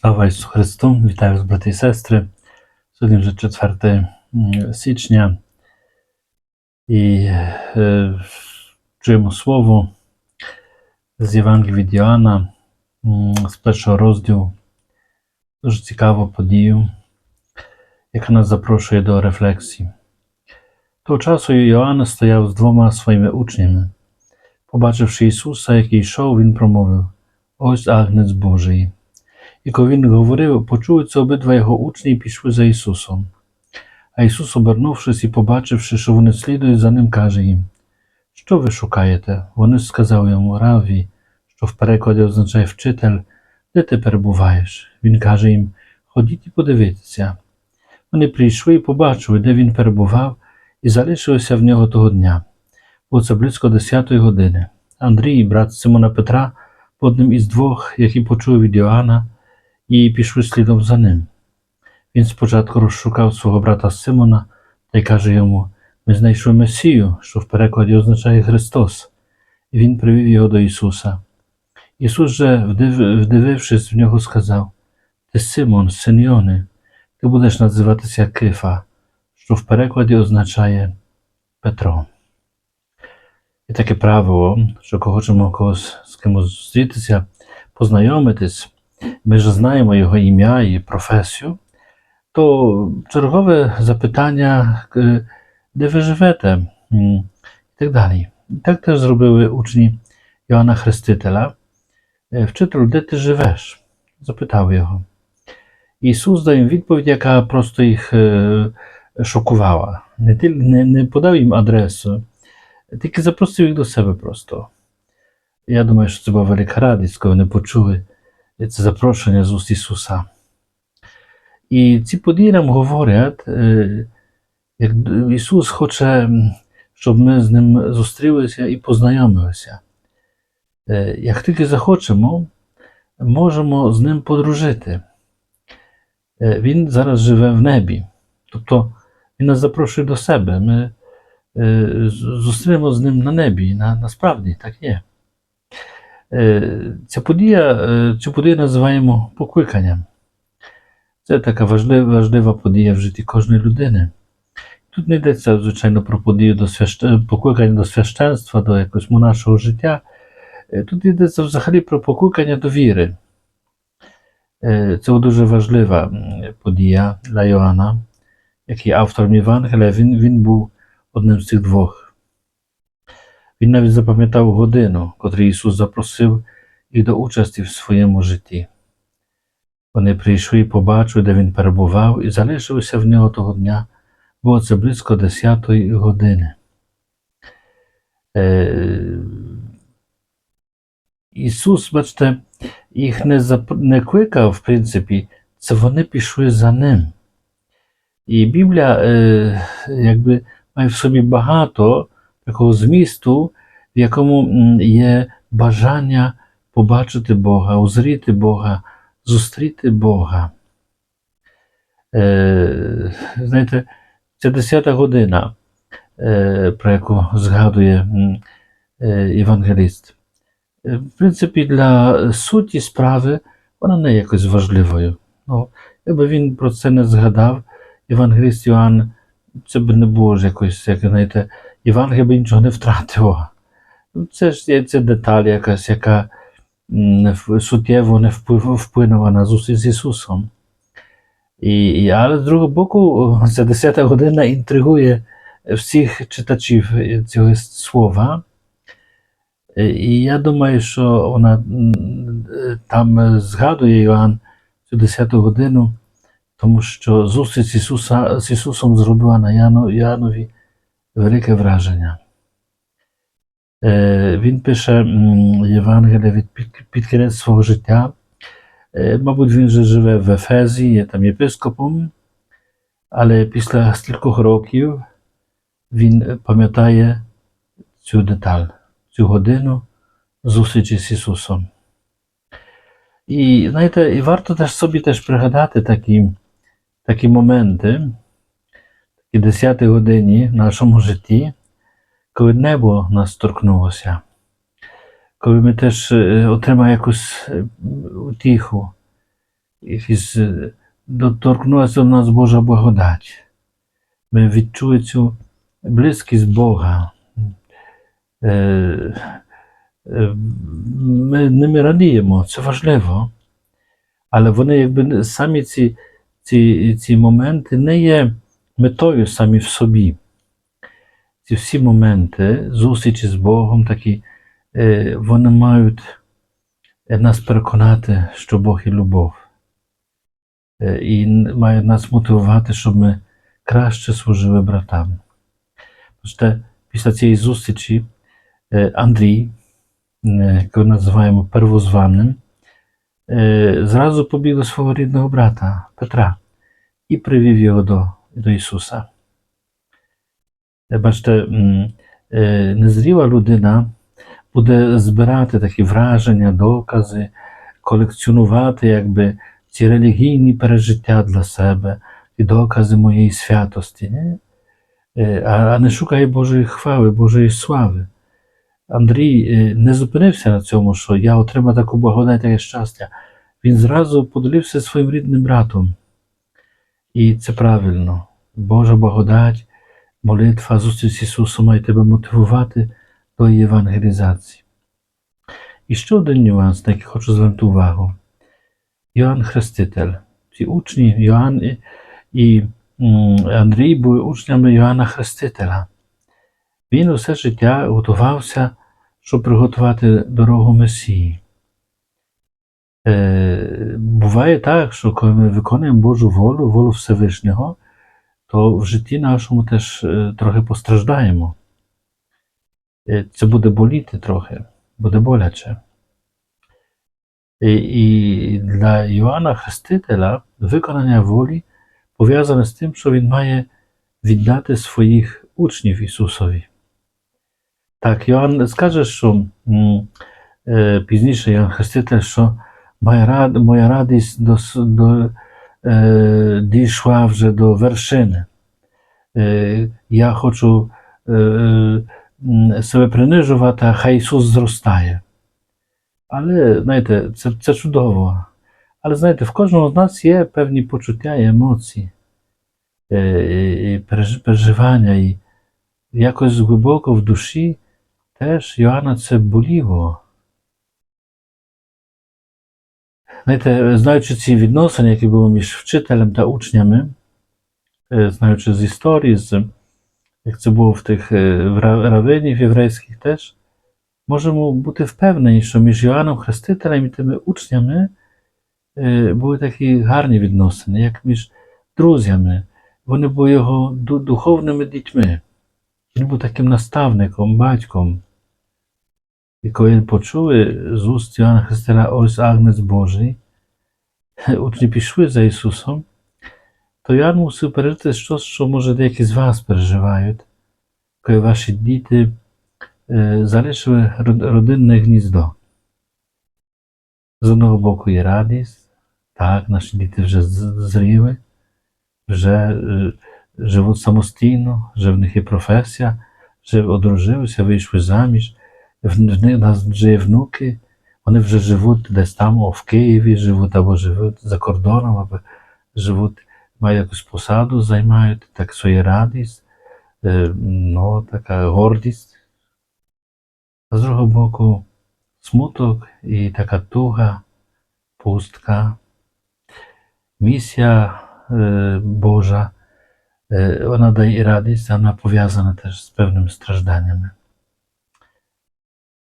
Слава Ісусу Христу! Вітаю вас, брати і сестри. Сьогодні вже 4 м, січня і е, чуємо слово з Євангелії від Іоанна м, з першого розділу. Дуже цікаву подію, яка нас запрошує до рефлексії. Того часу Іоанн стояв з двома своїми учнями. Побачивши Ісуса, який йшов, він промовив: Ось агнець Божий. І коли він говорив, почули це обидва його учні і пішли за Ісусом. А Ісус, обернувшись і побачивши, що вони слідують за ним, каже їм: Що ви шукаєте? Вони сказали йому Раві, що в перекладі означає вчитель, де ти перебуваєш? Він каже їм: Ходіть і подивіться. Вони прийшли і побачили, де він перебував, і залишилися в нього того дня. Бо це близько десятої години. Андрій, брат Симона Петра, одним із двох, які почули від Йоанна, і пішли слідом за ним. Він спочатку розшукав свого брата Симона та й каже йому: Ми знайшли Месію, що в перекладі означає Христос, і він привів його до Ісуса. Ісус же, вдивившись в нього, сказав: Ти Симон, син Йони, ти будеш називатися Кифа, що в перекладі означає Петро. І таке правило, що хочемо когось з кимось зустрітися, познайомитись, ми ж знаємо його ім'я і професію, то чергове запитання, е, де ви живете, м, і так далі. І так теж зробили учні Йоанна Хрестителя. Е, Вчителю, де ти живеш? запитав його. Ісус дав їм відповідь, яка просто їх е, шокувала. Не, тільки- не, не подав їм адресу, тільки запросив їх до себе просто. Я думаю, що це була велика радість, коли вони почули це запрошення з уст Ісуса. І ці події нам говорять, е, як Ісус хоче, щоб ми з Ним зустрілися і познайомилися. Е, Як тільки захочемо, можемо з Ним подружити. Е, Він зараз живе в небі. Тобто Він нас запрошує до себе. Ми зустрінемо з ним на небі. На, насправді так є. Е, Ця подія, е, цю подію називаємо покликанням. Це така важлива, важлива подія в житті кожної людини. Тут не йдеться, звичайно, про подію до свящ- покликання до священства, до якогось монашого життя. Е, Тут йдеться взагалі про покликання до віри. Це дуже важлива подія для Йоанна, який автором Євангелія, він, він був одним з цих двох. Він навіть запам'ятав годину, котру Ісус запросив їх до участі в своєму житті. Вони прийшли і побачили, де він перебував, і залишилися в нього того дня, бо це близько 10 години. Е, Ісус, бачите, їх не, зап... не кликав, в принципі, це вони пішли за ним. І Біблія е, якби має в собі багато такого змісту, в якому є бажання побачити Бога, узріти Бога, зустріти Бога. Е, знаєте, це 10 година, е, про яку згадує е, євангеліст. Е, В принципі, для суті справи вона не є якось важливою. Ну, якби він про це не згадав, Євангеліст Йоанн, це б не було ж якось, як знаєте, Євангелія би нічого не втратило. Ну, Це ж це деталь якась, яка суттєво не вплинула на зустріч з Ісусом. І, і, але з другого боку, ця 10 година інтригує всіх читачів цього слова. Е, І я думаю, що вона там згадує Йоанн цю 10 годину, тому що зустріч Ісуса, з Ісусом зробила на Яну, Янові велике враження. Е, Він пише Євангелія від під, кінець свого життя. Е, Мабуть, він вже живе в Ефезі, є там єпископом, але після стількох років він е, пам'ятає цю деталь, цю годину зустрічі з Ісусом. І знаєте, і варто теж собі теж пригадати такі, такі моменти, такі 10 годині в нашому житті, коли небо нас торкнулося, коли ми теж е, отримаємо якусь е, утіху, якісь е, доторкнулася до нас Божа благодать. Ми відчули цю близькість Бога. Ми ними радіємо, це важливо. Але вони якби самі ці, ці, ці моменти не є метою самі в собі. Ці всі моменти зустрічі з Богом, такі, е, вони мають е, нас переконати, що Бог є любов. Е, І мають нас мотивувати, щоб ми краще служили братам. Проте після цієї зустрічі Андрій, якого називаємо первозваним, зразу побіг до свого рідного брата Петра і привів його до, до Ісуса. Е, Бачите, е, незріла людина буде збирати такі враження, докази, колекціонувати якби ці релігійні пережиття для себе і докази моєї святості, не? А не шукає Божої хвали, Божої слави. Андрій е, не зупинився на цьому, що я отримав таку благодать, таке щастя. Він зразу поділився своїм рідним братом. І це правильно. Божа благодать, молитва, зустріч з Ісусом має тебе мотивувати до євангелізації. І ще один нюанс, на який хочу звернути увагу. Йоанн Хреститель. Ці учні Йоанн і, і Андрій були учнями Йоанна Хрестителя. Він усе життя готувався, щоб приготувати дорогу Месії. Е, буває так, що коли ми виконуємо Божу волю, волю Всевишнього, то в житті нашому теж е, трохи постраждаємо. Е, Це буде боліти трохи, буде боляче. І, і для Йоанна Хрестителя виконання волі пов'язане з тим, що він має віддати своїх учнів Ісусові. Так, Йоанн скаже, що м, е, пізніше Йоанн Хреститель, що моя, рад, моя радість до, до, е, дійшла вже до вершини. Е, я хочу е, себе принижувати, а хай Ісус зростає. Але, знаєте, це, це чудово. Але знаєте, в кожного з нас є певні почуття і емоції, е, і переживання, і якось глибоко в душі теж Йоанна це боліло. Знаєте, знаючи ці відносини, які були між вчителем та учнями, е, знаючи з історії, з, як це було в тих е, равинів єврейських теж, можемо бути впевнені, що між Йоанном Хрестителем і тими учнями е, були такі гарні відносини, як між друзями. Вони були його духовними дітьми. Він був таким наставником, батьком. І коли почули з уст Йоанна Хрестителя ось Агнець Божий, учні пішли за Ісусом, то Йоанн мусив пережити щось, що може деякі з вас переживають, коли ваші діти залишили род- родинне гніздо. З одного боку є радість, так, наші діти вже зріли, вже живуть самостійно, вже в них є професія, вже одружилися, вийшли заміж, в нас вже є внуки, вони вже живуть десь там, в Києві живуть, або живуть за кордоном, або живуть, мають якусь посаду, займають, так своє радість, е, ну, така гордість. А з другого боку, смуток і така туга, пустка. Місія е, Божа, е, вона дає радість, вона пов'язана теж з певними стражданнями.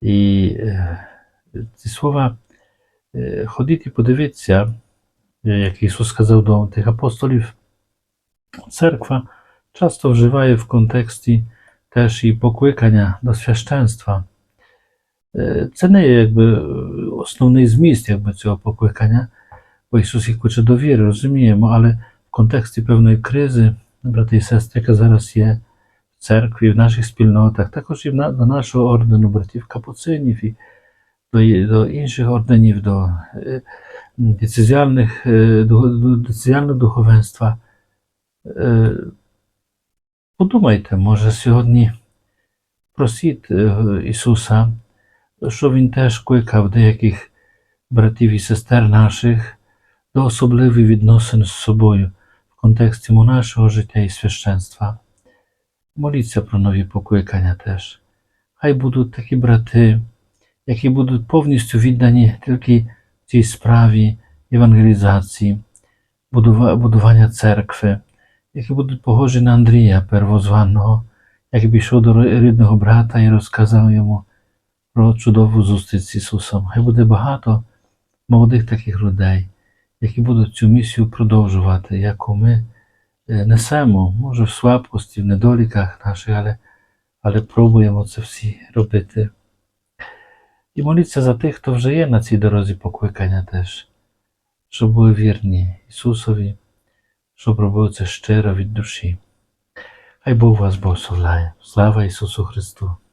І е, ці слова е, ходіть і подивіться, е, як Ісус сказав до тих апостолів, церква часто вживає в контексті теж і покликання до священства. Е, Це не є якби е, основний зміст якби, цього покликання, бо Ісус їх кличе до віри, розуміємо, але в контексті певної кризи, брати і сестри, яка зараз є в церкві, в наших спільнотах, також і до нашого ордену братів капуцинів і до, до інших орденів, до е, децизіальних, е, до, духовенства. Е, Подумайте, може сьогодні просіть Ісуса, що Він теж кликав деяких братів і сестер наших до особливих відносин з собою в контексті монашого життя і священства. Моліться про нові покликання теж. Хай будуть такі брати, які будуть повністю віддані тільки цій справі євангелізації, будування церкви, які будуть похожі на Андрія первозваного, який пішов до рідного брата і розказав йому про чудову зустріч з Ісусом. Хай буде багато молодих таких людей, які будуть цю місію продовжувати, яку ми несемо, може в слабкості, в недоліках наших, але, але пробуємо це всі робити. І моліться за тих, хто вже є на цій дорозі покликання теж, щоб були вірні Ісусові, щоб робили це щиро від душі. Хай Бог вас благословляє. Слава Ісусу Христу!